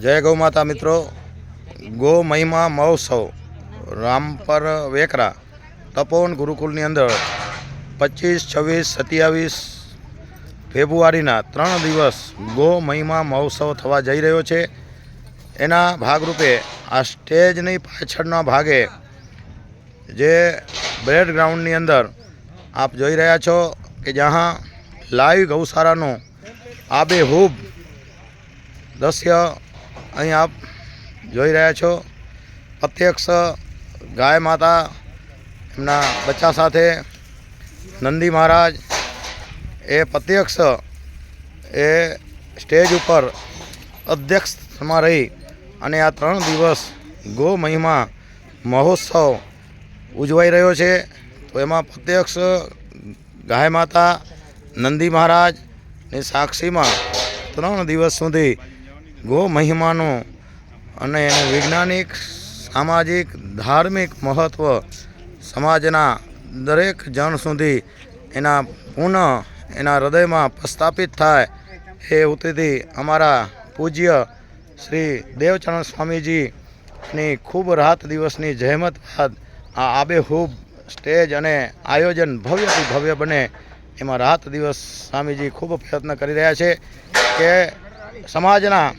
જય ગૌ માતા મિત્રો. ગો મહિમા મહોત્સવ. રામપર વેકરા. તપોવન ગુરુકુલની અંદર પચીસ, છવ્વીસ, સત્યાવીસ ફેબ્રુઆરીના ત્રણ દિવસ ગો મહિમા મહોત્સવ થવા જઈ રહ્યો છે. એના ભાગરૂપે આ સ્ટેજની પાછળના ભાગે જે બ્રેડ ગ્રાઉન્ડની અંદર આપ જોઈ રહ્યા છો કે જ્યાં લાઈવ ગૌશાળાનું આબેહૂબ દ્રશ્ય અહીં આપ જોઈ રહ્યા છો. પ્રત્યક્ષ ગાય માતા એમના બચ્ચા સાથે નંદી મહારાજ એ પ્રત્યક્ષ એ સ્ટેજ ઉપર અધ્યક્ષમાં રહી અને આ ત્રણ દિવસ ગો મહિમા મહોત્સવ ઉજવાઈ રહ્યો છે. તો એમાં પ્રત્યક્ષ ગાય માતા, નંદી મહારાજની સાક્ષીમાં ત્રણ દિવસ સુધી ગો મહિમાનો અને એનું વૈજ્ઞાનિક, સામાજિક, ધાર્મિક મહત્ત્વ સમાજના દરેક જણ સુધી એના પુનઃ એના હૃદયમાં પ્રસ્થાપિત થાય એ ઉતરીથી અમારા પૂજ્ય શ્રી દેવચરણ સ્વામીજીની ખૂબ રાત દિવસની જહેમત બાદ આ આબેહૂબ સ્ટેજ અને આયોજન ભવ્યથી ભવ્ય બને એમાં રાત દિવસ સ્વામીજી ખૂબ પ્રયત્ન કરી રહ્યા છે કે સમાજના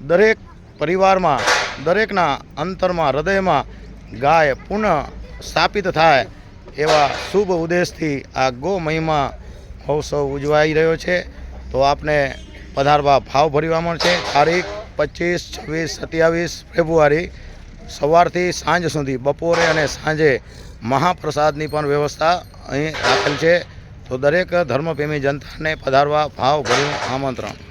દરેક પરિવારમાં, દરેકના અંતરમાં, હૃદયમાં ગાય પુનઃ સ્થાપિત થાય એવા શુભ ઉદ્દેશથી આ ગો મહિમા મહોત્સવ ઉજવાઈ રહ્યો છે. તો આપને પધારવા ભાવ ભરવા મળશે તારીખ પચીસ, છવ્વીસ, સત્યાવીસ ફેબ્રુઆરી સવારથી સાંજ સુધી બપોરે અને સાંજે મહાપ્રસાદની પણ વ્યવસ્થા અહીં રાખેલ છે. તો દરેક ધર્મપ્રેમી જનતાને પધારવા ભાવ ભર્યું આમંત્રણ.